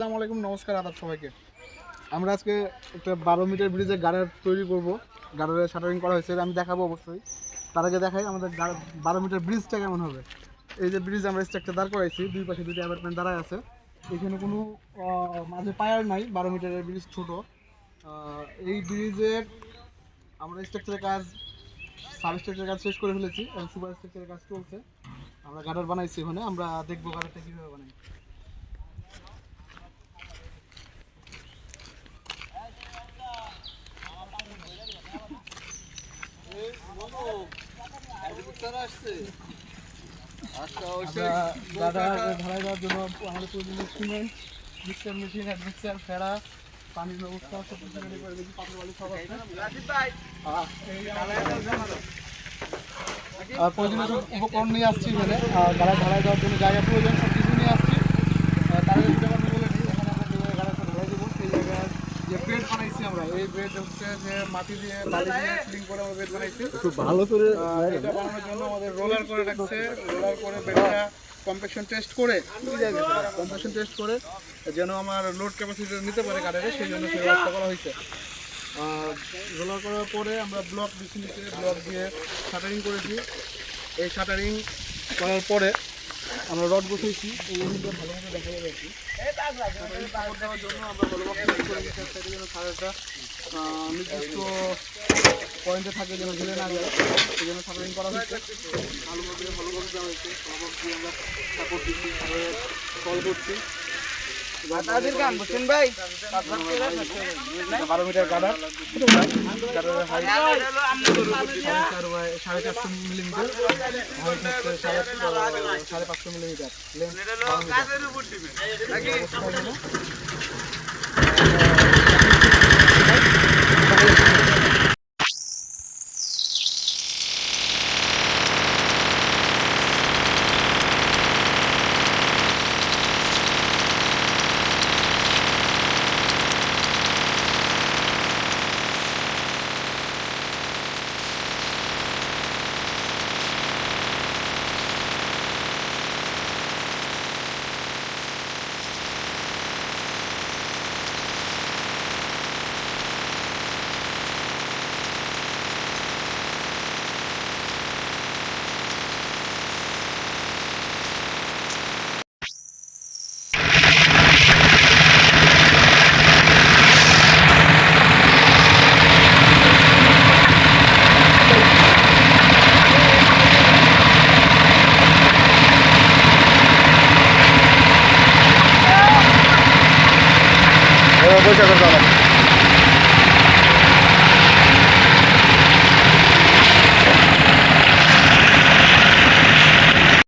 আসসালামু আলাইকুম, নমস্কার আদাব সবাইকে। আমরা আজকে একটা বারো মিটার ব্রিজে গাড়ার তৈরি করব। গাড়ারের শাটারিং করা হয়েছে, আমি দেখাবো অবশ্যই। তার আগে দেখাই আমাদের বারো মিটার ব্রিজটা কেমন হবে। এই যে ব্রিজ আমরা স্ট্রাকচার দাঁড় করাইছি, দুই পাশে দুটি অ্যাপার্টমেন্ট দাঁড়ায় আছে। এখানে কোনো মাঝে পায়ার নাই, বারো মিটারের ব্রিজ ছোট। এই ব্রিজের আমরা স্ট্রাকচারের কাজ সাব স্ট্রাকচারের কাজ শেষ করে ফেলেছি, এবং সুপার স্ট্রাকচারের কাজ চলছে। আমরা গার্ডার বানাইছি ওখানে আমরা দেখব গার্ডারটা কীভাবে বানাই। ঢালাই দেওয়ার জন্য আমাদের পানির ব্যবস্থা আর উপকরণ নিয়ে আসছি এখানে। আর গাড়া ঢালাই দেওয়ার জন্য জায়গা প্রয়োজন, সব কিছু নিয়ে আসছি আর তার আগে দুটো কথা বলে নিই এখানে আমরা যেভাবে গাড়াটা ঢালাই দেবো সেই জায়গায় যে বেড বানাইছি আমরা এই বেড হচ্ছে যে মাটি দিয়ে বালি দিয়ে ফিলিং করে আমরা বেড বানাইছি একটু ভালো করে এটা বানানোর জন্য আমাদের রোলার করে রাখছে। রোলার করে বেডটা কম্প্রেশন টেস্ট করে কম্প্রেশন টেস্ট করে যেন আমার লোড ক্যাপাসিটি নিতে পারে গাড়িতে সেই জন্য সেই ব্যবস্থা করা হয়েছে। রোলার করার পরে আমরা ব্লক দিচ্ছি ব্লক দিয়ে শাটারিং করেছি। এই শাটারিং করার পরে আমরা রড বসেছি ভালোভাবে দেখা জন্য আমরা ভালোভাবে নির্দিষ্ট পয়েন্টে থাকে যেন ঝুলে না যায় সেই জন্য সাপোর্টিং করা হয়েছে ভালোভাবে ভালোভাবে ভালো দেওয়া হয়েছে। ভালোভাবে আমরা সাপোর্ট দিচ্ছি কল করছি। বারো মিটার গাডার সাড়ে চারশো মিলিমিটার। সাড়ে সাড়ে পাঁচশো মিলিমিটার। লেন্থ পয়সা করতে হবে